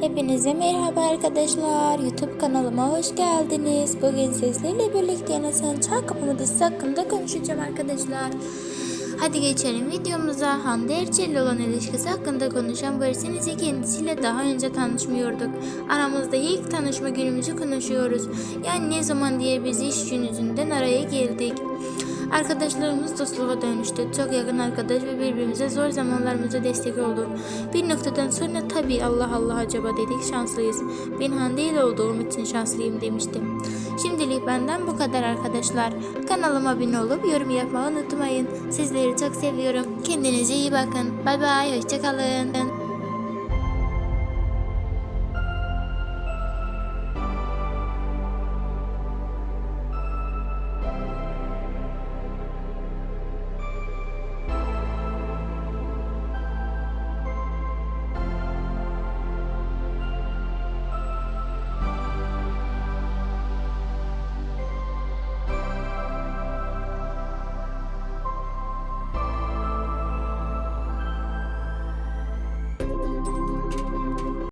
Hepinize merhaba arkadaşlar. YouTube kanalıma hoş geldiniz. Bugün sizlerle birlikte Yanasan Çağ Kapımı hakkında konuşacağım arkadaşlar. Hadi geçelim videomuza. Hande Erçel ile olan ilişkisi hakkında konuşan Barış'ın ise kendisiyle daha önce tanışmıyorduk. Aramızda ilk tanışma günümüzü konuşuyoruz. Yani ne zaman diye biz iş gün yüzünden araya geldik. Arkadaşlarımız dostluğa dönüştü. Çok yakın arkadaş ve birbirimize zor zamanlarımızda destek olduk. Bir noktadan sonra tabii Allah Allah acaba dedik şanslıyız. Ben Hande ile olduğum için şanslıyım demiştim. Şimdilik benden bu kadar arkadaşlar. Kanalıma abone olup yorum yapmayı unutmayın. Sizleri çok seviyorum. Kendinize iyi bakın. Bay bay. Hoşçakalın.